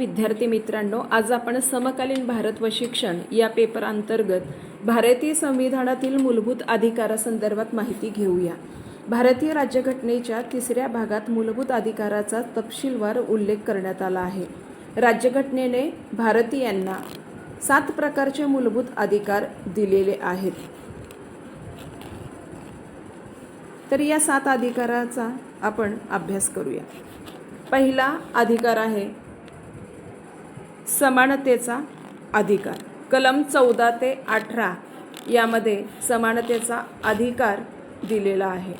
विद्यार्थी मित्रांनो आज आपण समकालीन भारत व शिक्षण या पेपर अंतर्गत भारतीय संविधानातील मूलभूत अधिकारासंदर्भात माहिती घेऊया. भारतीय राज्यघटनेच्या तिसऱ्या भागात मूलभूत अधिकाराचा तपशीलवार उल्लेख करण्यात आला आहे. राज्यघटनेने भारतीयांना सात प्रकारचे मूलभूत अधिकार दिलेले आहेत. तर या सात अधिकाराचा आपण अभ्यास करूया. पहिला अधिकार आहे समानतेचा अधिकार. कलम चौदा ते अठरा यामध्ये समानतेचा अधिकार दिलेला आहे.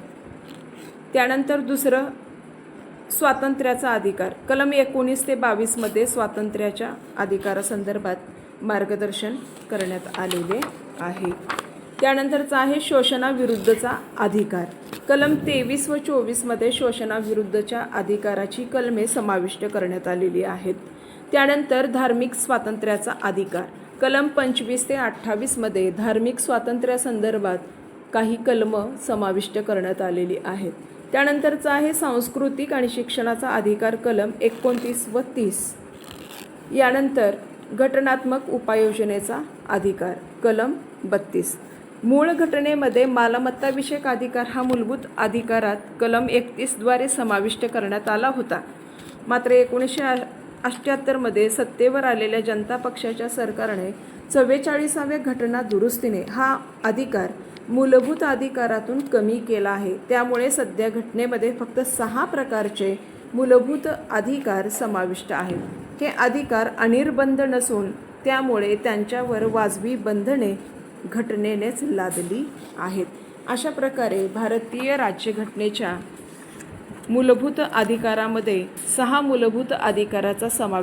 त्यानंतर दुसरं स्वातंत्र्याचा अधिकार. कलम एकोणीस ते बावीसमध्ये स्वातंत्र्याच्या अधिकारासंदर्भात मार्गदर्शन करण्यात आलेले आहे. त्यानंतरचा आहे शोषणाविरुद्धचा अधिकार. कलम तेवीस व चोवीसमध्ये शोषणाविरुद्धच्या अधिकाराची कलमे समाविष्ट करण्यात आलेली आहेत. त्यानंतर धार्मिक स्वातंत्र्याचा अधिकार. कलम पंचवीस ते अठ्ठावीसमध्ये धार्मिक स्वातंत्र्यासंदर्भात काही कलमं समाविष्ट करण्यात आलेली आहेत. त्यानंतरचा आहे सांस्कृतिक आणि शिक्षणाचा अधिकार कलम एकोणतीस व तीस. यानंतर घटनात्मक उपाययोजनेचा अधिकार कलम बत्तीस. मूळ घटनेमध्ये मालमत्ताविषयक अधिकार हा मूलभूत अधिकारात कलम एकतीसद्वारे समाविष्ट करण्यात आला होता. मात्र एकोणीसशे अठ्ठ्याहत्तरमध्ये सत्तेवर आलेल्या जनता पक्षाच्या सरकारने चव्वेचाळीसाव्या घटना दुरुस्तीने हा अधिकार मूलभूत अधिकारातून कमी केला आहे. त्यामुळे सध्या घटनेमध्ये फक्त सहा प्रकारचे मूलभूत अधिकार समाविष्ट आहेत. हे अधिकार अनिर्बंध नसून त्यामुळे त्यांच्यावर वाजवी बंधने घटनेनेच लादली आहेत. अशा प्रकारे भारतीय राज्यघटनेच्या मूलभूत अधिकारामध्ये सहा मूलभूत अधिकाराचा समावेश